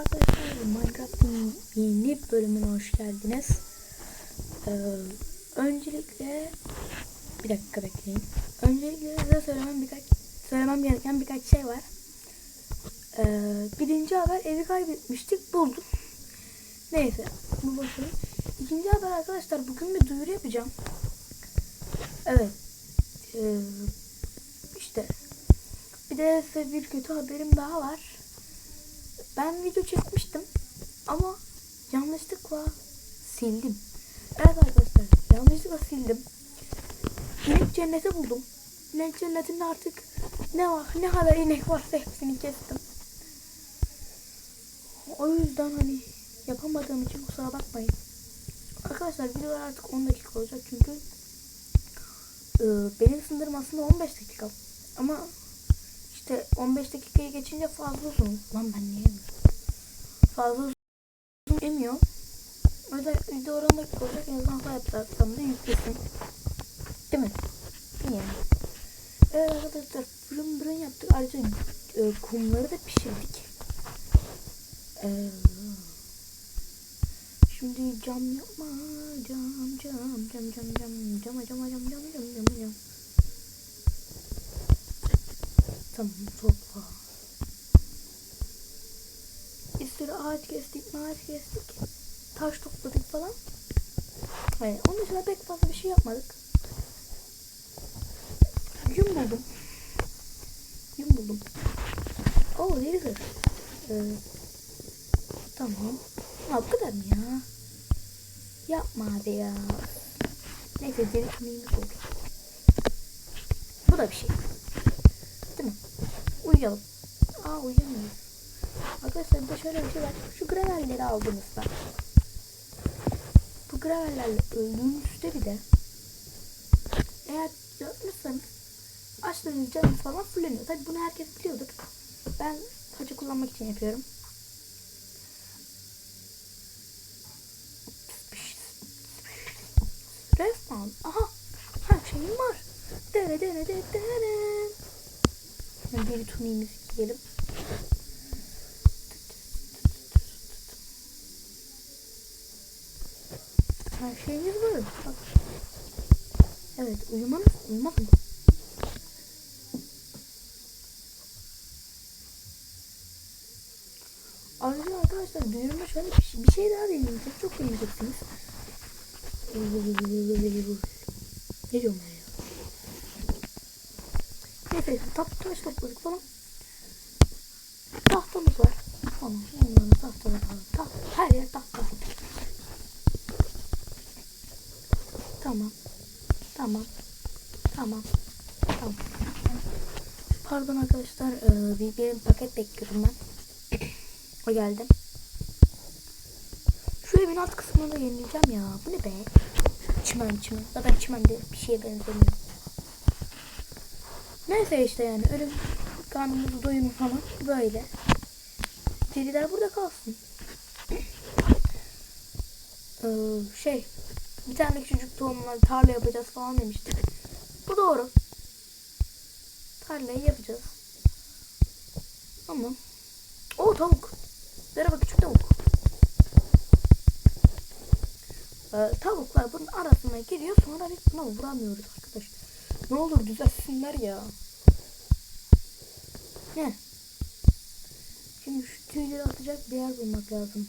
arkadaşlar Minecraft'ın yeni bölümüne hoş geldiniz. Ee, öncelikle bir dakika bekleyin. Öncelikle size söylemem birkaç söylemem gereken birkaç şey var. Ee, birinci haber evi kaybetmiştik buldum. Neyse bu boşver. İkinci haber arkadaşlar bugün bir duyuru yapacağım. Evet. Ee, işte bir de size bir kötü haberim daha var. Ben video çekmiştim ama yanlışlıkla sildim. Evet arkadaşlar yanlışlıkla sildim. İnek cenneti buldum. İnek cennetinde artık ne var ne kadar inek varsa hepsini kestim. O yüzden hani yapamadığım için kusura bakmayın. Arkadaşlar videolar artık 10 dakika olacak çünkü e, benim sınırım aslında 15 dakika. Ama işte 15 dakikayı geçince fazla uzun. Lan ben niye? Fazla uzun yemiyor. O yüzden video 10 dakika olacak. En azından hata yaparsam da yüklesin. Değil mi? Yani. Evet arkadaşlar fırın fırın yaptık. Ayrıca e, kumları da pişirdik. Ee, şimdi cam yapma. Cam cam cam cam cam cam cam cam cam cam cam cam cam. Tamam topla. Bir sürü ağaç kestik, ağaç kestik. Taş topladık falan. Evet, onun dışında pek fazla bir şey yapmadık. Yün buldum. Yün buldum. Oh, laser. Ee, tamam. Ha, bu kadar mı ya? Yapma abi ya. Neyse, deri kemiğimiz oldu. Bu da bir şey. Uyuyalım. Aa uyuyamıyoruz. Arkadaşlar bir de şöyle bir şey var. Şu gravelleri aldığınızda bu gravellerle öldüğünüzde bir de eğer yapmışsanız açtığınız canınız falan fulleniyor. Tabi bunu herkes biliyordur. Ben sadece kullanmak için yapıyorum. Respawn. Aha. Her şeyim var. Dere dere dere dere. Tuniğimizi giyelim. Her şeyimiz var. Bak. Evet uyumanız uyumak mı? Ayrıca arkadaşlar duyurma şöyle bir şey, bir şey daha deneyeceğim. Çok deneyeceksiniz. Ne diyorum ben ya? Neyse tatlı taş topladık falan. Tahtamız var. Falan. Onların tahtaları falan. Taht, her yer tahta. Tamam. Tamam. Tamam. Tamam. Pardon arkadaşlar. Ee, bir, bir paket bekliyorum ben. o geldi. Şu evin alt kısmını da yenileceğim ya. Bu ne be? Çimen çimen. Zaten çimen de bir şeye benzemiyor. Neyse işte yani ölüm karnımızı doyumu falan böyle. Deriler burada kalsın. ee, şey bir tane çocuk tohumlar tarla yapacağız falan demiştik. Bu doğru. Tarlayı yapacağız. Ama o tavuk. Merhaba küçük tavuk. Ee, tavuklar bunun arasına giriyor sonra biz buna vuramıyoruz. Ne olur düzelsinler ya. Ne? Şimdi şu tüyleri atacak bir yer bulmak lazım.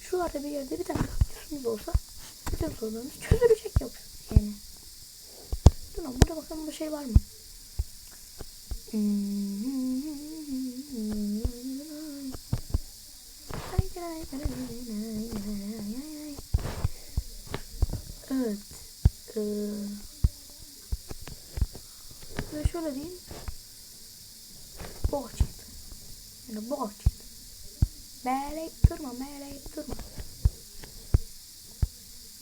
Şuralarda bir yerde bir tane kaktüsümüz olsa bütün sorunlarımız çözülecek yok yani. Dur lan burada bakalım bir şey var mı? Evet. Ee, ve şöyle diyeyim. Boğa çıktı. Yani boğa çıktı. Meğleyip durma, meğleyip durma.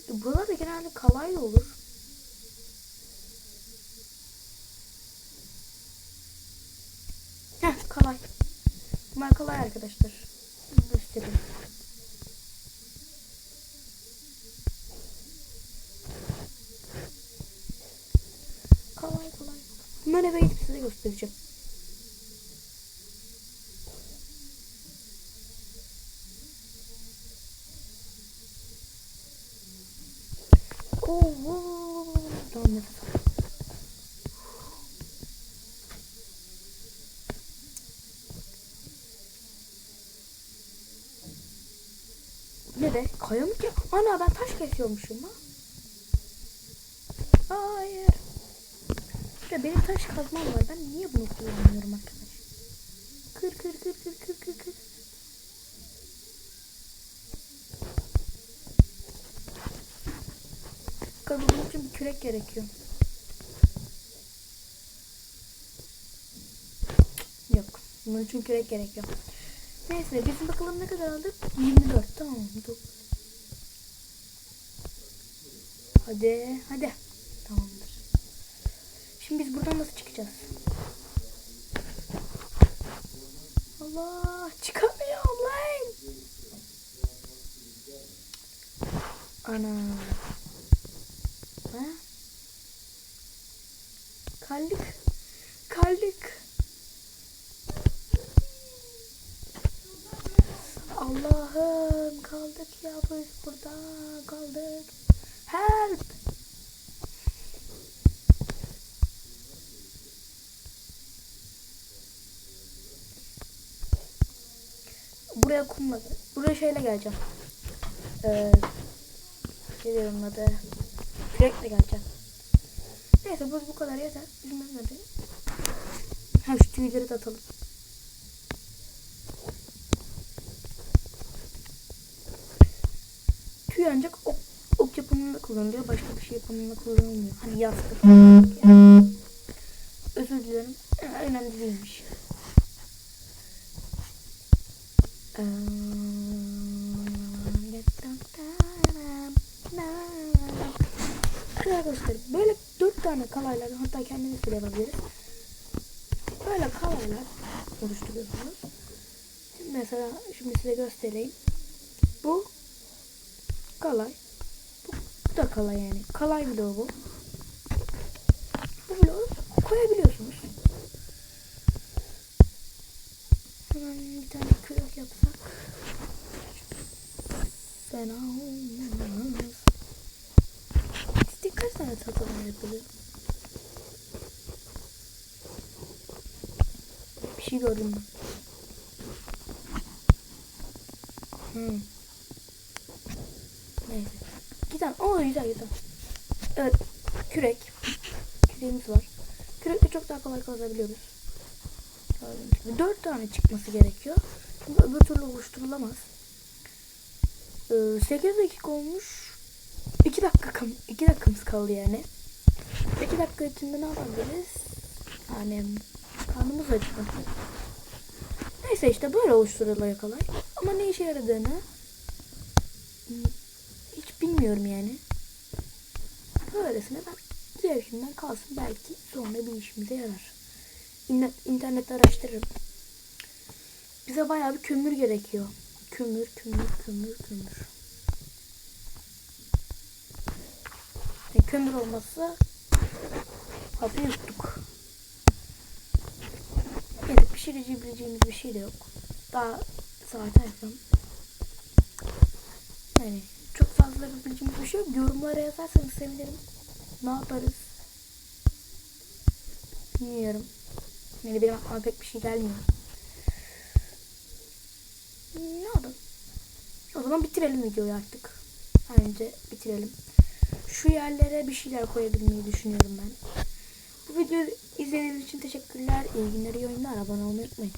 Bunlar da genelde kalay da olur. Heh, kalay. Bunlar kalay arkadaşlar. Göstereyim. Hemen eve gidip size göstereceğim. Oho. Tamam nefes al. Ne be? Kaya mı ki? Ana ben taş kesiyormuşum lan. Hayır. Ya benim taş kazmam var. Ben niye bunu kullanmıyorum arkadaş? Kır kır kır kır kır kır kır. Bunun için bir kürek gerekiyor. Yok. Bunun için kürek gerekiyor. Neyse bizim bakalım ne kadar aldık? 24 tamam. Hadi hadi. Şimdi biz buradan nasıl çıkacağız? Allah çıkamıyorum lan. Ana. Ha? Kaldık. Kaldık. Allah'ım kaldık ya biz burada kaldık. Help. Buraya kumla, buraya şeyle geleceğim. Ee, ne diyorum adı? Kürekle geleceğim. Neyse bu bu kadar yeter. Bilmem ne de. Ha şu tüyleri de atalım. Tüy ancak ok, ok yapımında kullanılıyor. Başka bir şey yapımında kullanılmıyor. Hani yastık. Özür dilerim. Ha, önemli değilmiş. Arkadaşlar böyle dört tane kalaylar hatta kendiniz bile yapabiliriz. Böyle kalaylar oluşturuyorsunuz. Şimdi mesela şimdi size göstereyim. Bu kalay. Bu da kalay yani. Kalay bloğu bu. Bu bloğu koyabiliyorsunuz. Hemen bir tane kürek yapsak. Fena olmaz. Sizde kaç tane tatlılar yapılıyor? Bir şey gördüm. Hmm. Neyse. Tane. Oo güzel güzel. Evet. Kürek. Küreğimiz var. Kürekle çok daha kolay kazabiliyoruz. Dört tane çıkması gerekiyor. Çünkü öbür türlü oluşturulamaz. Ee, 8 dakika olmuş. 2 dakika 2 dakikamız kaldı yani. 2 dakika içinde ne yapabiliriz? Yani karnımız acıktı. Neyse işte böyle oluşturuluyor kolay. Ama ne işe yaradığını hmm, hiç bilmiyorum yani. Böylesine ben zevkimden kalsın belki sonra bir işimize yarar. İnternet, internette araştırırım. Bize bayağı bir kömür gerekiyor. Kömür, kömür, kömür, kömür. E, kömür olmazsa hapı yuttuk. Evet pişirebileceğimiz bir şey de yok. Daha saat erken. Yani çok fazla yapabileceğimiz bir şey yok. Yorumlara yazarsanız sevinirim. Ne yaparız? Bilmiyorum. Yani benim aklıma pek bir şey gelmiyor. Ne yapalım? O zaman bitirelim videoyu artık. Bence bitirelim. Şu yerlere bir şeyler koyabilmeyi düşünüyorum ben. Bu videoyu izlediğiniz için teşekkürler. İyi günler, iyi oyunlar. Abone olmayı unutmayın.